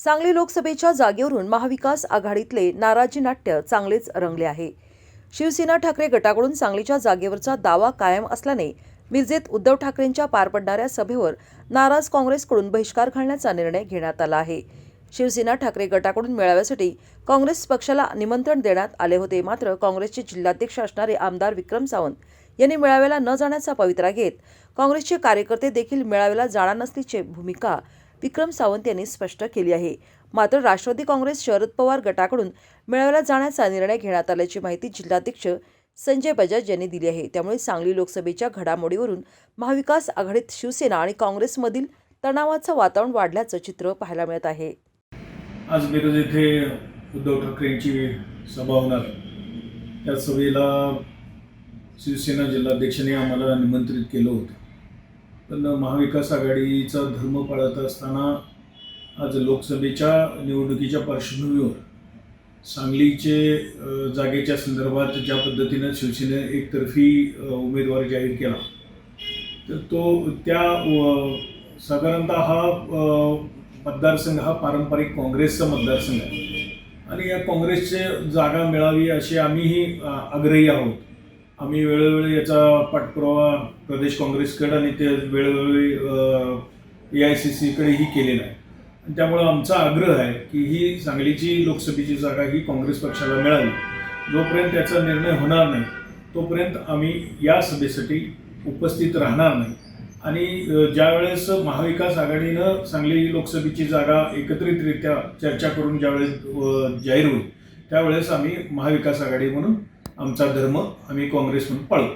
सांगली लोकसभेच्या जागेवरून महाविकास आघाडीतले नाराजी नाट्य चांगलेच रंगले आहे. शिवसेना ठाकरे गटाकडून सांगलीच्या जागेवरचा दावा कायम असल्याने मिरजेत उद्धव ठाकरेंच्या पार पडणाऱ्या सभेवर नाराज काँग्रेसकडून बहिष्कार घालण्याचा निर्णय घेण्यात आला आहे. शिवसेना ठाकरे गटाकडून मेळाव्यासाठी काँग्रेस पक्षाला निमंत्रण देण्यात आले होते. मात्र काँग्रेसचे जिल्हाध्यक्ष असणारे आमदार विक्रम सावंत यांनी मेळाव्याला न जाण्याचा पवित्रा घेत काँग्रेसचे कार्यकर्ते देखील मेळाव्याला जाणार नसल्याची भूमिका विक्रम सावंत यांनी स्पष्ट केली आहे. मात्र राष्ट्रवादी काँग्रेस शरद पवार गटाकडून मेळाव्याला जाण्याचा निर्णय घेण्यात आल्याची माहिती जिल्हाध्यक्ष संजय बजाज यांनी दिली आहे. त्यामुळे सांगली लोकसभेच्या घडामोडीवरून महाविकास आघाडीत शिवसेना आणि काँग्रेसमधील तणावाचं वातावरण वाढल्याचं चित्र पाहायला मिळत आहे. आज मिरज येथे उद्धव ठाकरेंची सभा होणार. त्या सभेला शिवसेना जिल्हाध्यक्षांनी आम्हाला निमंत्रित केलं होतं. पण महाविकास आघाडीचा धर्म पाळत असताना आज लोकसभेच्या निवडणुकीच्या पार्श्वभूमीवर सांगलीचे जागेच्या संदर्भात ज्या पद्धतीनं शिवसेने एकतर्फी उमेदवार जाहीर केला तर तो त्या साधारणतः हा मतदारसंघ हा पारंपरिक काँग्रेसचा मतदारसंघ आहे. आणि या काँग्रेसचे जागा मिळावी अशी आम्हीही आग्रही आहोत. आम्ही वेळोवेळी याचा पाठपुरावा प्रदेश काँग्रेसकडे आणि ते वेळोवेळी ए आय सी सीकडेही केलेला आहे. आणि त्यामुळं आमचा आग्रह आहे की ही सांगलीची लोकसभेची जागा ही काँग्रेस पक्षाला मिळाली जोपर्यंत त्याचा निर्णय होणार नाही तोपर्यंत आम्ही या सभेसाठी उपस्थित राहणार नाही. आणि ज्यावेळेस महाविकास आघाडीनं सांगली लोकसभेची जागा एकत्रितरित्या चर्चा करून ज्यावेळेस जाहीर होईल त्यावेळेस आम्ही महाविकास आघाडी म्हणून आमचा धर्म आम्ही काँग्रेस म्हणून पाळू.